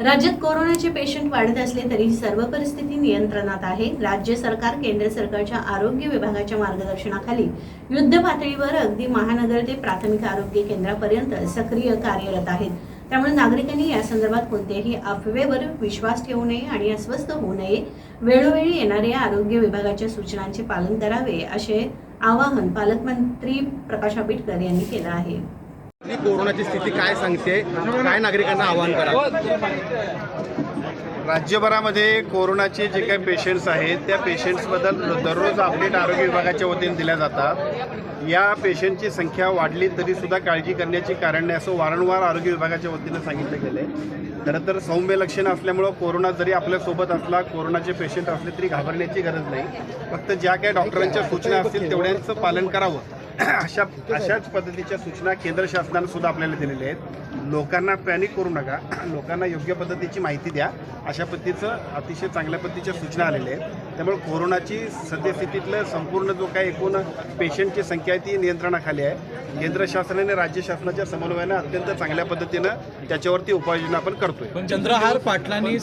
राज्यात कोरोनाचे पेशंट वाढत असले तरी सर्व परिस्थिती नियंत्रणात आहे. राज्य सरकार केंद्र सरकारच्या आरोग्य विभागाच्या मार्गदर्शनाखाली युद्ध पातळीवर अगदी महानगर ते प्राथमिक आरोग्य केंद्रापर्यंत सक्रिय कार्यरत आहेत. त्यामुळे नागरिकांनी या संदर्भात कोणत्याही अफवेवर विश्वास ठेवू नये आणि अस्वस्थ होऊ नये. वेळोवेळी येणाऱ्या आरोग्य विभागाच्या सूचनांचे पालन करावे असे आवाहन पालकमंत्री प्रकाश आंबेडकर यांनी केलं आहे. कोरोनाची स्थिती काय सांगते? काय नागरिकांना आवाहन करा? राज्यभरामध्ये कोरोनाचे जे काही पेशंट्स आहेत त्या पेशंट्सबद्दल दररोज अपडेट आरोग्य विभागाच्या वतीने दिल्या जातात. या पेशंटची संख्या वाढली तरी सुद्धा काळजी करण्याची कारण नाही असं वारंवार आरोग्य विभागाच्या वतीनं सांगितलं गेलं आहे खरं तर सौम्य लक्षणं असल्यामुळं कोरोना जरी आपल्यासोबत असला कोरोनाचे पेशंट असले तरी घाबरण्याची गरज नाही. फक्त ज्या काही डॉक्टरांच्या सूचना असतील तेवढ्यांचं पालन करावं. अशा अशाच पद्धतीच्या सूचना केंद्र शासनानं सुद्धा आपल्याला दिलेल्या आहेत. लोकांना पॅनिक करू नका. लोकांना योग्य पद्धतीची माहिती द्या. अशा पद्धतीचं अतिशय चांगल्या पद्धतीच्या सूचना आलेल्या आहेत. त्यामुळे कोरोनाची सद्यस्थितीतलं संपूर्ण जो काही एकूण पेशंटची संख्या आहे ती नियंत्रणाखाली आहे. केंद्र शासनाने राज्य शासनाच्या समन्वयानं अत्यंत चांगल्या पद्धतीनं त्याच्यावरती उपाययोजना आपण करतोय. पण चंद्रहार पाटलांनी